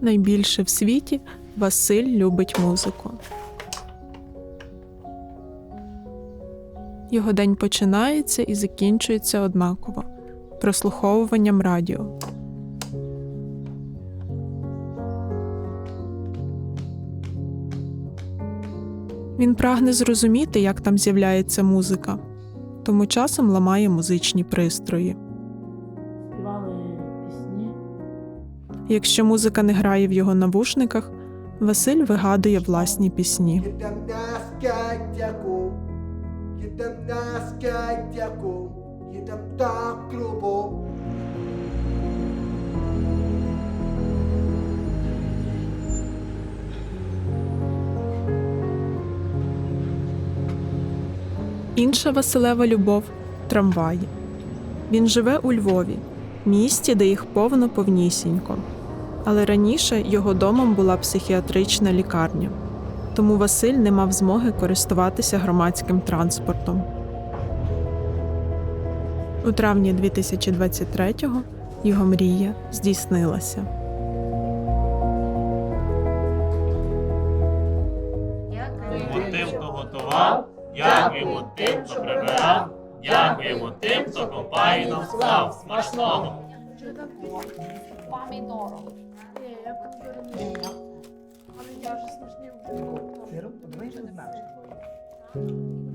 Найбільше в світі Василь любить музику. Його день починається і закінчується однаково прослуховуванням радіо. Він прагне зрозуміти, як там з'являється музика, тому часом ламає музичні пристрої. Якщо музика не грає в його навушниках, Василь вигадує власні пісні. Інша Василева любов трамваї. Він живе у Львові, місті, де їх повно повнісінько. Але раніше його домом була психіатрична лікарня, тому Василь не мав змоги користуватися громадським транспортом. У травні 2023-го його мрія здійснилася. Дякуємо тим, хто прибирав, дякуємо тим, хто компайном склав. Смачного! Помідором. Сиром, я що не менше твої.